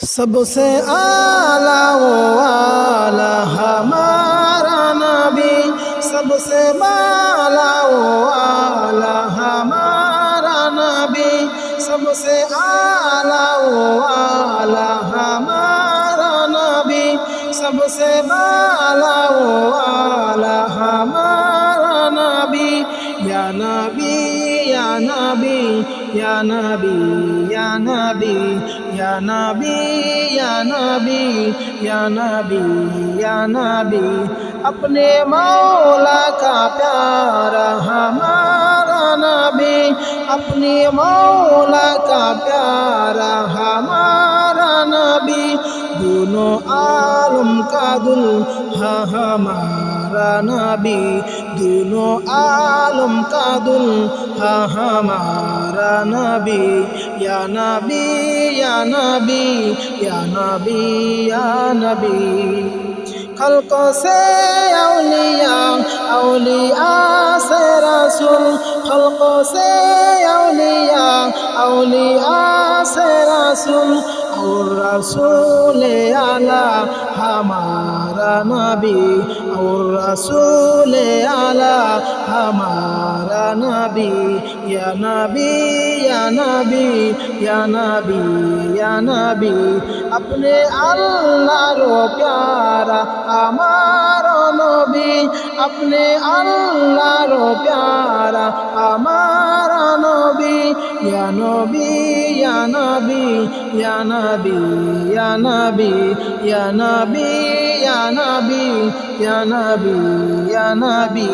सबसे आला वो आला हमारा नबी सबसे बाला वो आला हमारा नबी सबसे आला वो आला हमारा नबी सबसे बाला वो आला हमारा नबी या नबी या नबी या नबी या नबी या नबी या नबी या नबी या नबी अपने मौला का प्यारा हमारा नबी अपने मौला का प्यारा हमारा नबी दोनों आलम का दुल्हा हमारा नबी दोनों आलम का दुल्हा हमारा Ya Nabi, Ya Nabi, Ya Nabi, Ya Nabi, Ya Nabi. خلق سے اولیاء اولیاء سے رسول خلق سے اولیاء اولیاء سے رسول ও রসুলে আলা হামারা নবী। ও রসুলে আলা হামারা নবী। ইয়া নবী ইয়া নবী ইয়া নবী ইয়া নবী। আপনি আল্লাহর প্যারা, আমার নবী। আপনি আল্লাহর প্যারা, আমার हमारा नबी या नबी या नबी या नबी या नबी या नबी या नबी या नबी या नबी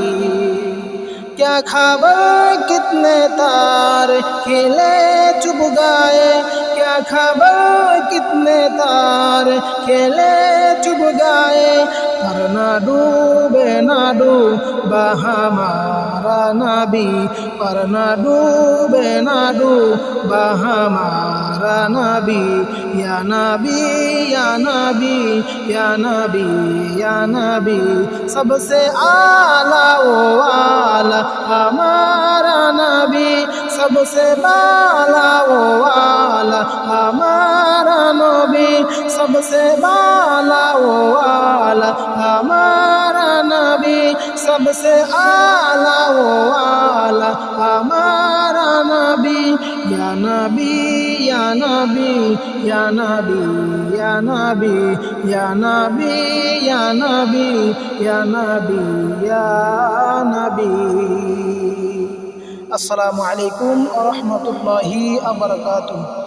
क्या खबर कितने तार खिले चुप गए क्या खबर कितने तार खेले चुप गए पर ना डूबे ना डूबा हमारा নাবি, পার না ডুবে না ডুবা হামারা নাবি, ইয়া নাবি ইয়া নাবি ইয়া নাবি ইয়া নাবি, সবসে আলা ও আলা আমারা নাবি, সবসে বালা ও আলা আমারা নবী, সবসে বালা ও सबसे आला वो आला हमारा नबी या नबी या नबी या नबी या नबी या नबी या नबी या नबी या नबी আসসালামু আলাইকুম রহমতুল্লাহি আবরকাতুহ